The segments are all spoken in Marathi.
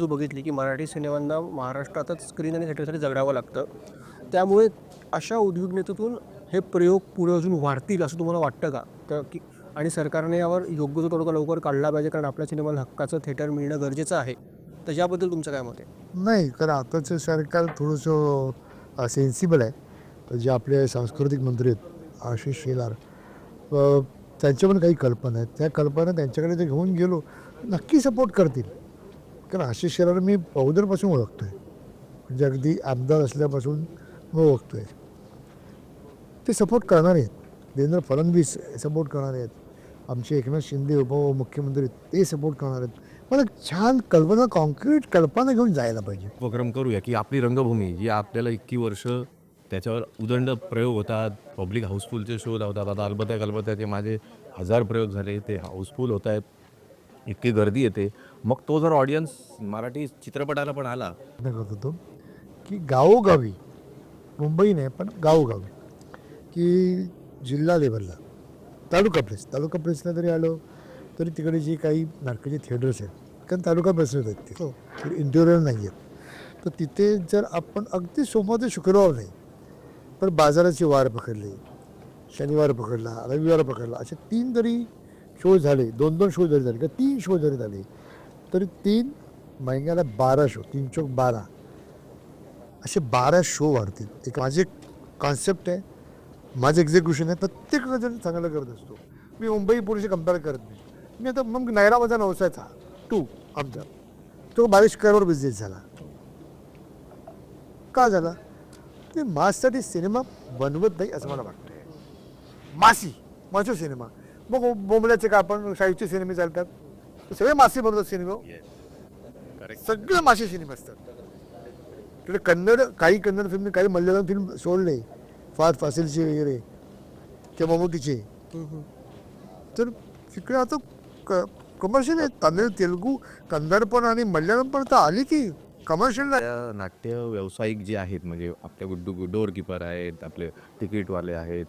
जो बघितली की मराठी सिनेमांना महाराष्ट्रातच स्क्रीन आणि थिएटरसाठी जगडावं लागतं. त्यामुळे अशा उद्विग्नतेतून हे प्रयोग पुढे अजून वाढतील असं तुम्हाला वाटतं का? तर की आणि सरकारने यावर योग्य तो तोडगा लवकर काढला पाहिजे कारण आपल्या सिनेमाला हक्काचं थिएटर मिळणं गरजेचं आहे. तर याबद्दल तुमचं काय मत आहे? नाही कारण आताचं सरकार थोडंसं सेन्सिबल आहे. जे आपले सांस्कृतिक मंत्री आहेत आशिष शेलार त्यांच्या पण काही कल्पना आहेत. त्या कल्पना त्यांच्याकडे जे घेऊन गेलो नक्की सपोर्ट करतील. कारण आशिष शेलार मी अगोदरपासून ओळखतो आहे म्हणजे अगदी आमदार असल्यापासून मी ओळखतो आहे ते सपोर्ट करणार आहेत. देवेंद्र फडणवीस सपोर्ट करणार आहेत. आमचे एकनाथ शिंदे उपमुख्यमंत्री ते सपोर्ट करणार आहेत. मला छान कल्पना कॉन्क्रीट कल्पना घेऊन जायला पाहिजे. उपक्रम करूया की आपली रंगभूमी जी आपल्याला इतकी वर्ष त्याच्यावर उदंड प्रयोग होतात पब्लिक हाऊसफुलचे शो लावतात. आता अलबत्या गलबत्याचे माझे हजार प्रयोग झाले ते हाऊसफुल होत आहेत. इतकी गर्दी येते. मग तो जर ऑडियन्स मराठी चित्रपटाला पण आला. प्रयत्न करत होतो की गावोगावी मुंबई नाही पण गावोगावी की जिल्हा लेवलला तालुका प्रेस तालुका प्रेसला जरी आलो तरी तिकडे जी काही नाटकाचे थिएटर्स आहेत कारण तालुका प्रेसच आहेत ते. इंटेरियर नाही आहेत. तर तिथे जर आपण अगदी सोमवार ते शुक्रवार नाही पण बाजाराचे वार पकडले शनिवार पकडला रविवार पकडला असे तीन जरी शो झाले दोन दोन शो जरी झाले किंवा तीन शो जरी झाले तरी तीन महिन्याला बारा शो तीन चौक बारा. असे बारा शो वाढतील. एक माझे कॉन्सेप्ट आहे. माझं एक्झिक्युशन आहे. प्रत्येक जण चांगलं करत असतो. मी मुंबई पुण्याशी कंपेअर करत नाही. मी आता मग नायरा माझा नवसाचा. टू आमचा. तो बावीस करोड बिझनेस झाला. का झाला? ते माससाठी सिनेमा बनवत नाही असं मला वाटतं मासी माझा सिनेमा मग बोंबल्याचे का आपण शाहीचे सिनेमे चालतात. सगळे मासे बनवतात सिनेमा सगळे मासे सिनेमे असतात. तिकडे कन्नड काही कन्नड फिल्म काही मल्याळम फिल्म सोडले फार फासिलचे वगैरे किंवा ममूटीचे तर तिकडे आता क कमर्शियल आहे. तामिळ तेलुगू कन्नड पण आणि मल्याळम पण तर आली की कमर्शियल नाट्य व्यावसायिक जे आहेत म्हणजे आपल्या गुड्डू डोर किपर आहेत आपले तिकीटवाले आहेत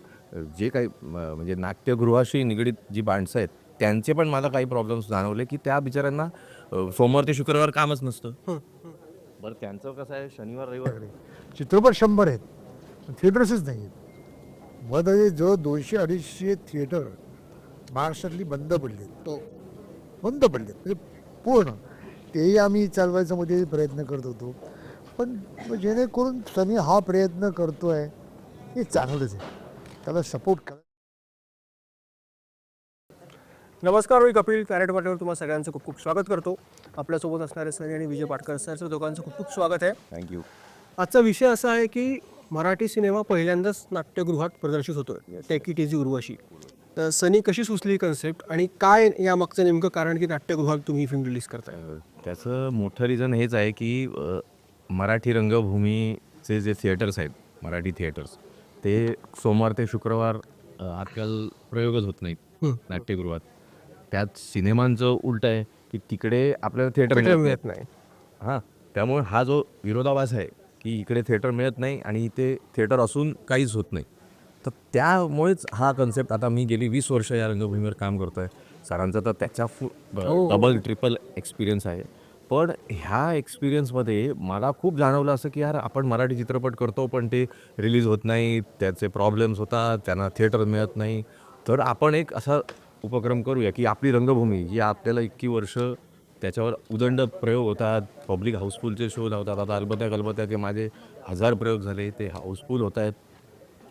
जे काही म्हणजे नाट्यगृहाशी निगडीत जी माणसं आहेत त्यांचे पण मला काही प्रॉब्लेम्स जाणवले की त्या बिचाऱ्यांना सोमवार ते शुक्रवार कामच नसतं. बरं त्यांचं कसं आहे? शनिवार रविवार? चित्रपट शंभर आहेत थिएटर्सच नाही आहेत. मध्ये जो दोनशे अडीचशे थिएटर महाराष्ट्रातली बंद पडली तो बंद पडले म्हणजे पूर्ण. तेही आम्ही चालवायचा मध्ये प्रयत्न करत होतो. पण जेणेकरून सनी हा प्रयत्न करतो आहे हे चांगलंच आहे. त्याला सपोर्ट करा नमस्कार मी कपिल पॅरेट वाटेवर तुम्हाला सगळ्यांचं खूप खूप स्वागत करतो. आपल्यासोबत असणारे सनी आणि विजय पाटकर सरचं दोघांचं खूप खूप स्वागत आहे. थँक्यू आजचा विषय असा आहे की मराठी सिनेमा पहिल्यांदाच नाट्यगृहात प्रदर्शित होतोय टेक इट इझी उर्वशी. तर सनी कशी सुचली कन्सेप्ट आणि काय यामागचं नेमकं कारण की नाट्यगृहात तुम्ही फिल्म रिलीज करताय? अ, त्याचं मोठं रिझन हेच आहे की मराठी रंगभूमीचे जे थिएटर्स आहेत मराठी थिएटर्स ते सोमवार ते शुक्रवार अ, आजकाल प्रयोगच होत नाहीत नाट्यगृहात. त्यात सिनेमांचं उलट आहे की तिकडे आपल्याला थिएटर मिळत मिळत नाही. हां त्यामुळे हा जो विरोधाभास आहे की इकडे थिएटर मिळत नाही आणि इथे थिएटर असून काहीच होत नाही. तर त्यामुळेच हा कन्सेप्ट आता मी गेली वीस वर्ष या रंगभूमीवर काम करतो आहे सरांचा तर त्याच्या फु डबल ट्रिपल एक्सपिरियन्स आहे. पण ह्या एक्सपिरियन्समध्ये मला खूप जाणवलं असं की यार आपण मराठी चित्रपट करतो पण ते रिलीज होत नाही त्याचे प्रॉब्लेम्स होतात त्यांना थिएटर मिळत नाही. तर आपण एक असा उपक्रम करूया की आपली रंगभूमी जी आपल्याला इतकी वर्ष त्याच्यावर उदंड प्रयोग होतात. पब्लिक हाऊसफुलचे शो लावतात. आता अलबत्या गलबत्याचे माझे हजार प्रयोग झाले. ते हाऊसफुल होत आहेत.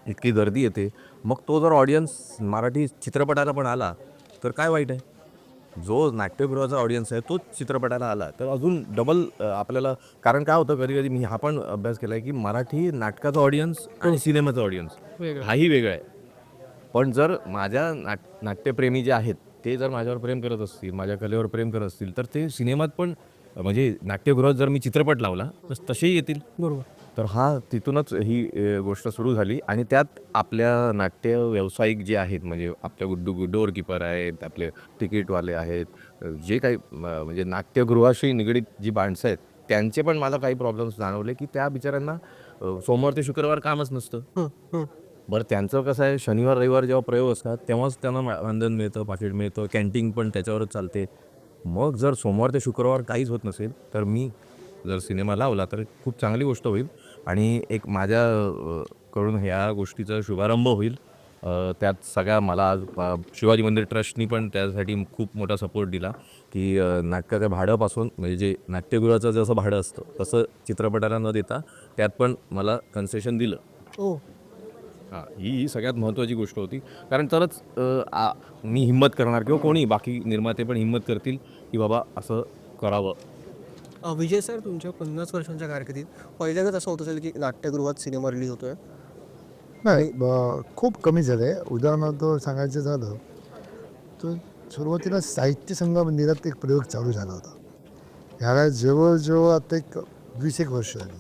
इतकी गर्दी येते. मग तो जर ऑडियन्स मराठी चित्रपटाला पण आला तर काय वाईट आहे? जो नाट्यगृहाचा ऑडियन्स आहे तोच चित्रपटाला आला. तर अजून डबल आपल्याला कारण काय होतं कधी कधी मी हा पण अभ्यास केला आहे की मराठी नाटकाचा ऑडियन्स आणि सिनेमाचा ऑडियन्स. हाही वेगळा आहे. पण जर माझ्या नाट नाट्यप्रेमी जे आहेत ते जर माझ्यावर प्रेम करत असतील माझ्या कलेवर प्रेम करत असतील तर ते सिनेमात पण म्हणजे नाट्यगृहात जर मी चित्रपट लावला तर तसेही येतील. बरोबर. तर हा तिथूनच ही गोष्ट सुरू झाली आणि त्यात आपल्या नाट्य व्यावसायिक जे आहेत म्हणजे आपल्या गुड्डू डोर किपर आहेत आपले तिकीटवाले आहेत जे काही म्हणजे नाट्यगृहाशी निगडीत जी माणसं आहेत त्यांचे पण मला काही प्रॉब्लेम्स जाणवले की त्या बिचाऱ्यांना सोमवार ते शुक्रवार कामच नसतं. बरं त्यांचं कसं आहे शनिवार रविवार जेव्हा प्रयोग असतात तेव्हाच त्यांना मानधन मिळतं पाकिट मिळतं कॅन्टीन पण त्याच्यावरच चालते. मग जर सोमवार ते शुक्रवार काहीच होत नसेल तर मी जर सिनेमा लावला तर खूप चांगली गोष्ट होईल. आणि एक माझ्या कडून ह्या गोष्टीचा शुभारंभ होईल. त्यात सगळ्या मला आज शिवाजी मंदिर ट्रस्टनी पण त्यासाठी खूप मोठा सपोर्ट दिला की नाटकाच्या भाड्यापासून म्हणजे जे नाट्यगृहाचं जसं भाडं असतं तसं चित्रपटाला न देता त्यात पण मला कन्सेशन दिलं. हो. हां ही ही सगळ्यात महत्त्वाची गोष्ट होती. कारण तरच मी हिंमत करणार किंवा कोणी बाकी निर्माते पण हिंमत करतील की बाबा असं करावं. विजय सर तुमच्या पन्नास वर्षांच्या कारकिर्दीत पहिल्यांदाच असं होत असेल की नाट्यगृहात सिनेमा रिलीज होतोय? नाही ब- खूप कमी झालं आहे उदाहरणार्थ सांगायचं झालं तर सुरुवातीला साहित्य संघ मंदिरात एक प्रयोग चालू झाला होता. ह्याला जवळजवळ आता एक वीस एक वर्ष झाली.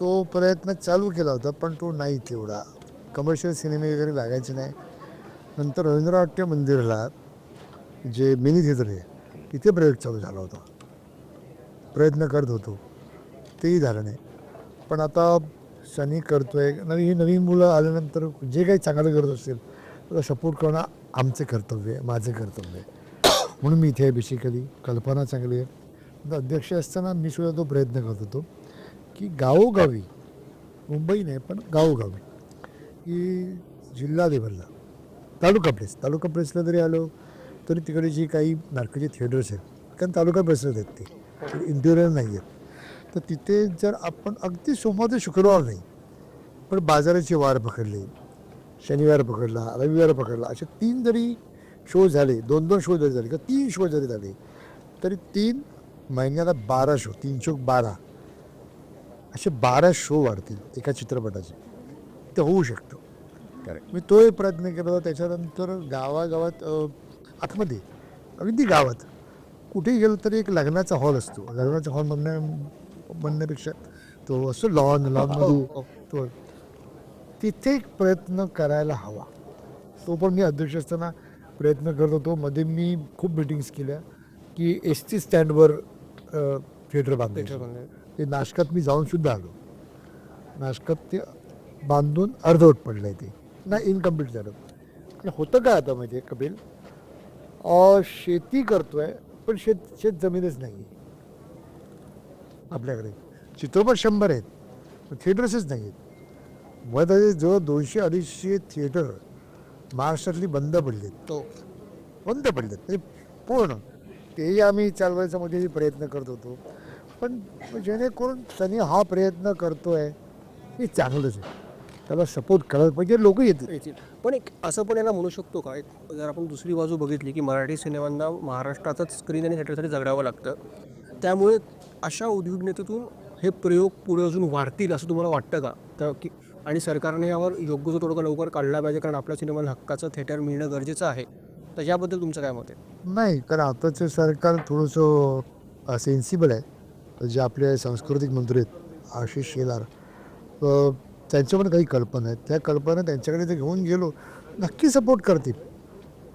तो प्रयत्न चालू केला होता पण तो नाही तेवढा. कमर्शियल सिनेमे वगैरे लागायचे नाही. नंतर रवींद्रनाट्य मंदिरला जे मिनी थिएटर आहे तिथे प्रयोग चालू झाला होता. प्रयत्न करत होतो. तेही झालं नाही. पण आता सनी करतोय नवी ही नवीन मुलं आल्यानंतर जे काही चांगलं करत असतील त्याला सपोर्ट करणं आमचं कर्तव्य आहे माझं कर्तव्य आहे. म्हणून मी इथे आहे बेसिकली कल्पना चांगली आहे. अध्यक्ष असताना मी सुद्धा तो प्रयत्न करत होतो की गावोगावी मुंबई नाही पण गावोगावी की जिल्हा लेवलला तालुका प्लेस तालुका प्लेसला जरी आलो तरी तिकडे जी काही नाटकाचे थिएटर्स आहेत कारण तालुका प्लेसला आहेत ते. इंटिरियर नाही आहेत तर तिथे जर आपण अगदी सोमवार ते शुक्रवार नाही पण बाजाराचे वार पकडले शनिवार पकडला रविवार पकडला असे तीन जरी शो झाले दोन दोन शो जरी झाले किंवा तीन शो जरी झाले तरी तीन महिन्याला बारा शो तीन चौक बारा असे बारा शो वाढतील एका चित्रपटाचे. ते होऊ शकतं. मी तोही प्रयत्न केला होता त्याच्यानंतर गावागावात आतमध्ये अगदी गावात कुठेही गेलो तरी एक लग्नाचा हॉल असतो. लग्नाचा हॉल म्हणण्या म्हणण्यापेक्षा तो असतो लॉन लॉनमध्ये तो तिथे एक प्रयत्न करायला हवा. तो पण मी अध्यक्ष असताना प्रयत्न करत होतो. मध्ये मी खूप मिटिंग्स केल्या की एस टी स्टँडवर थिएटर बांधायचं. बनलंय. ते नाशकात मी जाऊन सुद्धा आलो. नाशकात ते बांधून अर्धवट पडलं आहे ते. नाही इनकम्प्लीट झालं. होतं काय आता म्हणजे कपिल? अं, शेती करतोय. पण शेत शेत जमीनच नाही आपल्याकडे. चित्रपट शंभर आहेत पण थिएटर्सच नाही आहेत मध्ये जवळ दोनशे अडीचशे थिएटर महाराष्ट्रातली बंद पडलीत तो बंद पडलेत. म्हणजे पूर्ण. तेही आम्ही चालवायचा मध्ये प्रयत्न करत होतो. पण जेणेकरून त्यांनी हा प्रयत्न करतोय हे चांगलंच आहे. त्याला सपोर्ट करायला पाहिजे लोक येतील. येतील. पण एक असं पण याला म्हणू शकतो का? एक जर आपण दुसरी बाजू बघितली की मराठी सिनेमांना महाराष्ट्रातच स्क्रीन आणि थिएटरसाठी जगडावं लागतं. त्यामुळे अशा उद्विग्नतेतून हे प्रयोग पुढे अजून वाढतील असं तुम्हाला वाटतं का? तर की आणि सरकारने यावर योग्य तो तोडगा लवकर काढला पाहिजे कारण आपल्या सिनेमाला हक्काचं थिएटर मिळणं गरजेचं आहे. तर याबद्दल तुमचं काय मत आहे? नाही कारण आताचं सरकार थोडंसं सेन्सिबल आहे. जे आपले सांस्कृतिक मंत्री आहेत आशिष शेलार त्यांच्या पण काही कल्पना आहेत. त्या कल्पना त्यांच्याकडे ते घेऊन गेलो नक्की सपोर्ट करतील.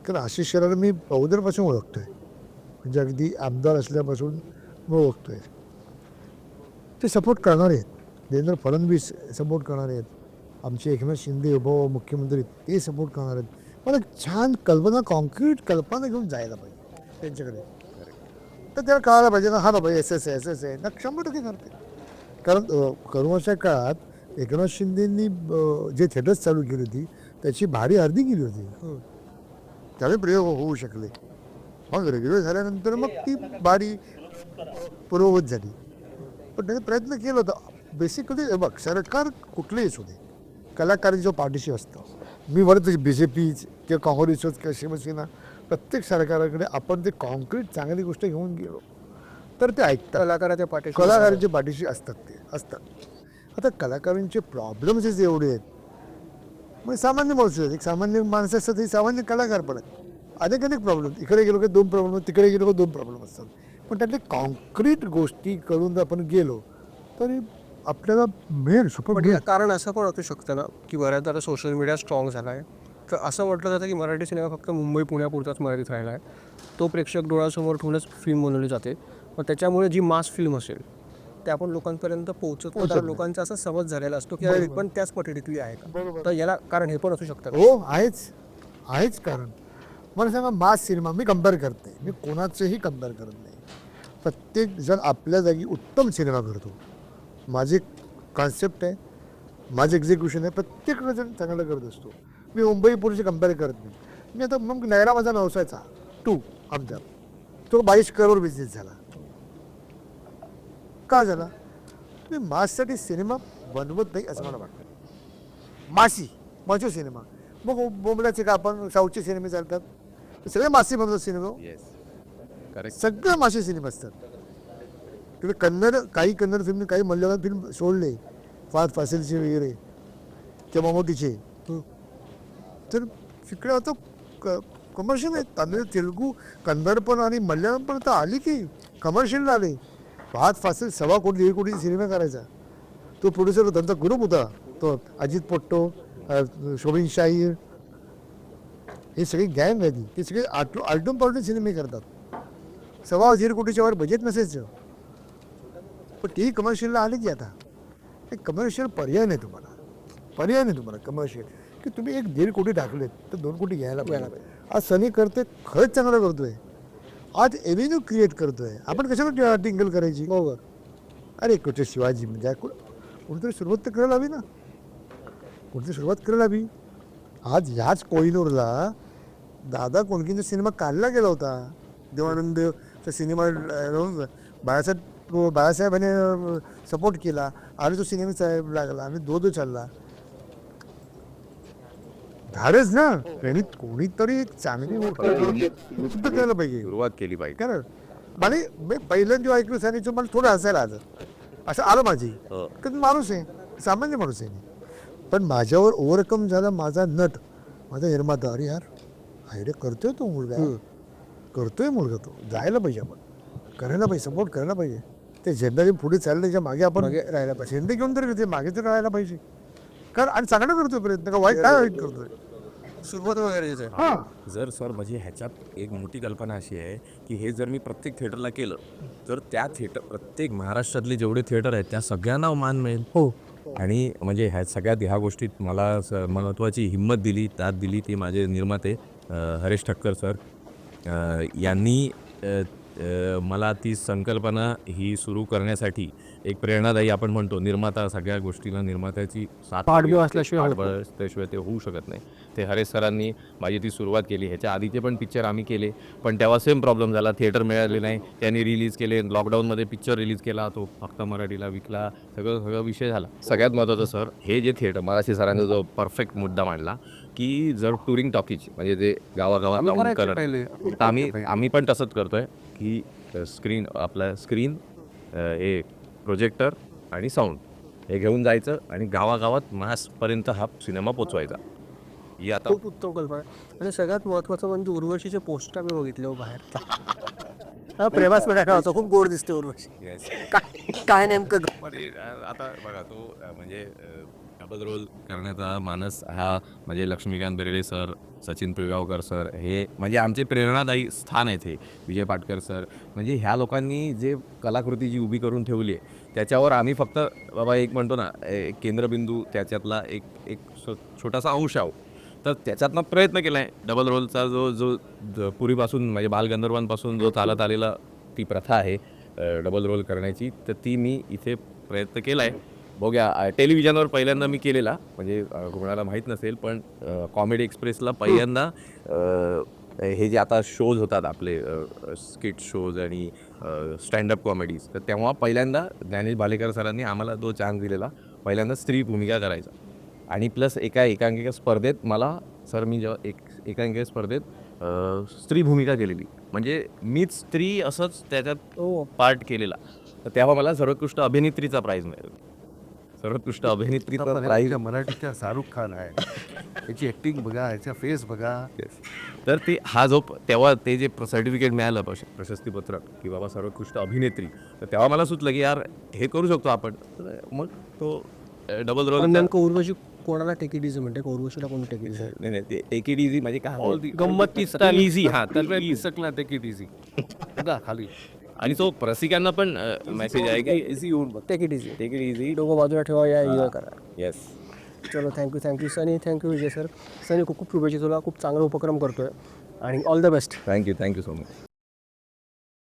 कारण आशिष शेलार मी अगोदरपासून ओळखतो आहे म्हणजे अगदी आमदार असल्यापासून मी ओळखतो आहे ते सपोर्ट करणारे आहेत. देवेंद्र फडणवीस सपोर्ट करणारे आहेत. आमचे एकनाथ शिंदे मुख्यमंत्री ते सपोर्ट करणार आहेत. मला छान कल्पना कॉन्क्रीट कल्पना घेऊन जायला पाहिजे त्यांच्याकडे. तर त्याला कळायला पाहिजे ना हा बाबा एस एस एस एस आहे ना शंभर टक्के करते कारण करोनाच्या काळात एकनाथ शिंदेंनी जे थिएटर्स चालू केली होती त्याची भाडी अर्धी केली होती. त्यावेळी प्रयोग होऊ शकले. मग रेग्युलर झाल्यानंतर मग ती बारी पूर्ववत झाली. पण त्याने प्रयत्न केला होता. बेसिकली बघ सरकार कुठलेही असू दे. कलाकार जो पाठीशी असतो. मी म्हणत बी जे पी किंवा काँग्रेस किंवा शिवसेना प्रत्येक सरकाराकडे आपण ते कॉन्क्रीट चांगली गोष्ट घेऊन गेलो. तर ते ऐकतात. कलाकाराच्या पाठीशी कलाकारांच्या पाठीशी असतात ते. असतात. आता कलाकारांचे प्रॉब्लेम्स एवढे आहेत. मग सामान्य माणूस आहेत. एक सामान्य माणसं असतात हे सामान्य कलाकार पण आहेत. अनेक अनेक प्रॉब्लेम इकडे गेलो की दोन प्रॉब्लेम तिकडे गेलो की दोन प्रॉब्लेम असतात. पण त्यातले कॉन्क्रीट गोष्टी करून जर आपण गेलो तरी आपल्याला मिळेल सुपर कारण असं पण असू शकतं ना की बऱ्याचदा आता सोशल मीडिया स्ट्रॉंग झाला आहे तर असं म्हटलं जातं की मराठी सिनेमा फक्त मुंबई पुण्यापुरताच मर्यादित राहिला आहे तो प्रेक्षक डोळ्यासमोर ठेवूनच फिल्म बनवली जाते. मग त्याच्यामुळे जी मास फिल्म असेल ते आपण लोकांपर्यंत पोहोचत. तर लोकांचा असा समज झालेला असतो की अरे पण त्याच पटडीतली आहे का. तर याला कारण हे पण असू शकतं हो आहेच. आहेच कारण. मला सांगा मास सिनेमा मी कंपेअर करत नाही. मी कोणाचंही कंपेअर करत नाही. प्रत्येक जण आपल्या जागी उत्तम सिनेमा करतो. माझी कॉन्सेप्ट आहे. माझं एक्झिक्युशन आहे. प्रत्येक जण चांगलं करत असतो. मी मुंबई पुढचे कंपेअर करत नाही. मी आता मग नैरा माझा व्यवसायाचा टू आमचा. तो बावीस करोड बिझनेस झाला. का झाला? तुम्ही माससाठी सिनेमा बनवत नाही असं मला वाटतं. मासी मजो सिनेमा. मग बोंबल्याचे का आपण साऊथचे सिनेमे चालतात? सगळे मासे बनवतात सिनेमा येस करेक्ट सगळे मासे सिनेमा असतात. तुम्ही कन्नड काही कन्नड फिल्म काही मल्याळम फिल्म सोडले. फार फासिलचे वगैरे. किंवा ममोटीचे तर तिकडे आता कमर्शियल आहे. तामिळ तेलुगू कन्नड पण आणि मल्याळम पण आता आली की कमर्शियल आले फात फासिल सव्वा कोटी दीड कोटी सिनेमा करायचा. तो प्रोड्युसर त्यांचा ग्रुप होता. तो अजित पोट्टो शोभिन शाहीर. हे सगळी गँग आहे ती ते सगळे आटो आलटून पालटून सिनेमे करतात. सव्वा दीड कोटीच्या वर बजेट नसायचं. पण तेही कमर्शियलला आले की आता. हे कमर्शियल पर्याय नाही तुम्हाला. पर्याय नाही तुम्हाला कमर्शियल की तुम्ही एक दीड कोटी टाकलेत तर दोन कोटी घ्यायला पाहिजे. आज सनी करते खरंच चांगलं करतोय. आज एव्हेन्यू क्रिएट करतोय. आपण कशावर टिंगल करायची? बरोबर अरे कुठे शिवाजी? म्हणजे कुठेतरी सुरुवात तर करायला हवी ना. कुठेतरी सुरुवात करायला हवी. आज ह्याच कोहिनूरला दादा कोणकींचा सिनेमा काढला गेला होता. देवानंदचा सिनेमा बाळासाहेब बाळासाहेबांनी सपोर्ट केला. आणि तो सिनेमा साहेब लागला. आणि दो दो चालला. धाडच ना. त्यांनी कोणीतरी एक चांगली गोष्ट सुद्धा करायला पाहिजे. सुरुवात केली पाहिजे. कारण मला मी पहिल्यांदा जेव्हा ऐकलं सॅनीचं मला थोडं हसायला आलं. असं आलं माझी. हो. कारण माणूस आहे. सामान्य माणूस आहे मी. पण माझ्यावर ओव्हरकम झाला माझा नट. माझा निर्माता अरे यार आयडिया करतोय तो मुलगा. करतोय मुलगा तो. जायला पाहिजे आपण. करायला पाहिजे सपोर्ट करायला पाहिजे. ते झेंडा जे पुढे चाललं त्याच्यामागे आपण मागे. राहायला पाहिजे. झेंडे घेऊन तरी ते मागे तर राहायला पाहिजे. कारण आणि चांगलं करतोय प्रयत्न का वाईट काय वाईट करतोय? सुरुवात वगैरे आहे हां. जर सर माझी ह्याच्यात एक मोठी कल्पना अशी आहे की हे जर मी प्रत्येक थिएटरला केलं तर त्या थिएटर प्रत्येक महाराष्ट्रातले जेवढे थिएटर आहेत त्या सगळ्यांना मान मिळेल. हो. आणि म्हणजे ह्या सगळ्यात ह्या गोष्टीत मला स महत्त्वाची हिंमत दिली दाद दिली ती माझे निर्माते अ, हरेश ठक्कर सर. अ, यांनी अ, मला ती संकल्पना ही सुरू करण्यासाठी एक प्रेरणादायी आपण म्हणतो निर्माता सगळ्या गोष्टीला निर्मात्याची साथ पाठबळ असल्याशिवाय ते होऊ शकत नाही. ते हरेश सरांनी माझी ती सुरुवात केली. ह्याच्या आधीचे पण पिक्चर आम्ही केले पण तेव्हा सेम प्रॉब्लेम झाला. थिएटर मिळाले नाही. त्यांनी रिलीज केले. लॉकडाऊनमध्ये पिक्चर रिलीज केला तो फक्त मराठीला विकला. सगळं सगळं विषय झाला. सगळ्यात महत्त्वाचं सर हे जे थिएटर मराठी सरांचा जो परफेक्ट मुद्दा मांडला की जर टुरिंग टॉकीज म्हणजे जे गावागावात आम्ही आम्ही पण तसंच करतोय. की स्क्रीन आपलं स्क्रीन हे प्रोजेक्टर आणि साऊंड हे घेऊन जायचं आणि गावागावात मासपर्यंत हा सिनेमा पोचवायचा ही आता खूप उत्तम कल्पना आहे. आणि सगळ्यात महत्त्वाचं म्हणजे उर्वशीचे पोस्टर मी बघितले हो बाहेर हा, प्रेमास पेटा होता खूप गोड दिसते उर्वशी. काय काय नेमकं पण हे, अ, आता बघा तो अ, म्हणजे डबल रोल करण्याचा मानस हा म्हणजे लक्ष्मीकांत बेर्डे सर सचिन पिळगावकर सर हे म्हणजे आमचे प्रेरणादायी स्थान आहेत हे. विजय पाटकर सर. म्हणजे ह्या लोकांनी जे कलाकृती जी उभी करून ठेवली आहे त्याच्यावर आम्ही फक्त बाबा एक म्हणतो ना एक केंद्रबिंदू त्याच्यातला एक एक छोटासा अंश आहो तर त्याच्यातनं प्रयत्न केला आहे. डबल रोलचा जो जो पूर्वीपासून म्हणजे बालगंधर्वांपासून जो चालत आलेला ती प्रथा आहे डबल रोल करण्याची. तर ती मी इथे प्रयत्न केला आहे. बघूया. टेलिव्हिजनवर पहिल्यांदा मी केलेला म्हणजे कोणाला माहीत नसेल पण कॉमेडी एक्सप्रेसला पहिल्यांदा हे जे आता शोज होतात आपले स्किट शोज आणि स्टँडअप कॉमेडीज तर तेव्हा पहिल्यांदा ज्ञानेश भालेकर सरांनी आम्हाला तो चान्स दिलेला पहिल्यांदा स्त्री भूमिका करायचा. आणि प्लस एका एकांकिका स्पर्धेत मला सर मी जेव्हा एक एकांकिका स्पर्धेत स्त्री भूमिका केलेली. म्हणजे मीच स्त्री असंच त्याच्यात हो. पार्ट केलेला. तर तेव्हा मला सर्वोत्कृष्ट अभिनेत्रीचा प्राईज मिळाला. सर्वोत्कृष्ट अभिनेत्रीचा प्राईज प्राईज मराठीचा शाहरुख खान आहे. याची ऍक्टिंग बघा याचा फेस बघा. तर ते हा जो तेव्हा ते जे सर्टिफिकेट मिळालं प्रश प्रशस्तीपत्रक की बाबा सर्वोत्कृष्ट अभिनेत्री तर तेव्हा मला सुचलं की यार हे करू शकतो आपण. तर मग तो डबल रोल नेमकं उर्वशी कोणाला टेकिडीचं म्हणते? का उर्वशीला कोणी टेकिडी नाही नाही ते टेक इट इझी म्हणजे काय गंमत स्टाईल इझी हा तर सकला टेक इट इझी बघा खाली. आणि तो रसिकांना पण मेसेज आहे की इझी येऊन बघ. Take it easy take it easy डोकं बाजूला ठेवा या एन्जॉय करा. येस चलो thank you thank you Sunny thank you Vijay sir Sunny खूप खूप शुभेच्छा तुला. खूप चांगला उपक्रम करतोय. आणि all the best thank you thank you so much